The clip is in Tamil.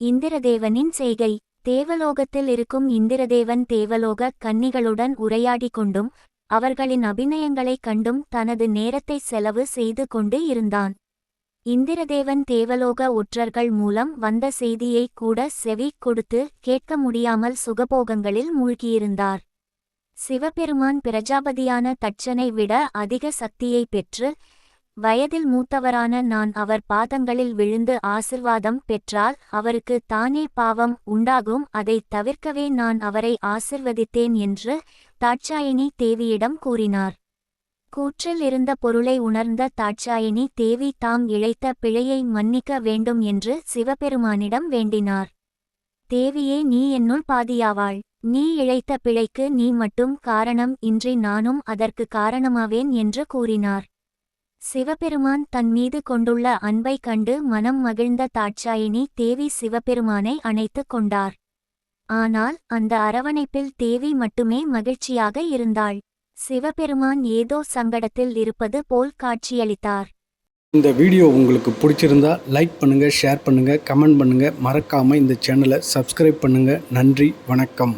இந்திரதேவனின் செய்கை. தேவலோகத்தில் இருக்கும் இந்திரதேவன் தேவலோக கன்னிகளுடன் உரையாடிக் கொண்டும் அவர்களின் அபிநயங்களைக் கண்டும் தனது நேரத்தை செலவு செய்து கொண்டு இருந்தான். இந்திரதேவன் தேவலோக ஒற்றர்கள் மூலம் வந்த செய்தியை கூட செவி கொடுத்து கேட்க முடியாமல் சுகபோகங்களில் மூழ்கியிருந்தார். சிவபெருமான் பிரஜாபதியான தட்சனை விட அதிக சக்தியை பெற்று வயதில் மூத்தவரான நான் அவர் பாதங்களில் விழுந்து ஆசிர்வாதம் பெற்றால் அவருக்கு தானே பாவம் உண்டாகும் அதைத் தவிர்க்கவே நான் அவரை ஆசிர்வதித்தேன் என்று தாட்சாயினி தேவியிடம் கூறினார். கூற்றில் இருந்த பொருளை உணர்ந்த தாட்சாயினி தேவி தாம் இழைத்த பிழையை மன்னிக்க வேண்டும் என்று சிவபெருமானிடம் வேண்டினார். தேவியே நீ என்னுள் பாதியாவாள். நீ இழைத்த பிழைக்கு நீ மட்டும் காரணம் இன்றி நானும் அதற்கு காரணமாவேன் என்று கூறினார். சிவபெருமான் தன் மீது கொண்டுள்ள அன்பை கண்டு மனம் மகிழ்ந்த தாட்சாயினி தேவி சிவபெருமானை அணைத்துக் கொண்டார். ஆனால் அந்த அரவணைப்பில் தேவி மட்டுமே மகிழ்ச்சியாக இருந்தாள். சிவபெருமான் ஏதோ சங்கடத்தில் இருப்பது போல் காட்சியளித்தார். இந்த வீடியோ உங்களுக்கு பிடிச்சிருந்தா லைக் பண்ணுங்கள் ஷேர் பண்ணுங்கள் கமெண்ட் பண்ணுங்கள் மறக்காமல் இந்த சேனலை சப்ஸ்கிரைப் பண்ணுங்கள் நன்றி வணக்கம்.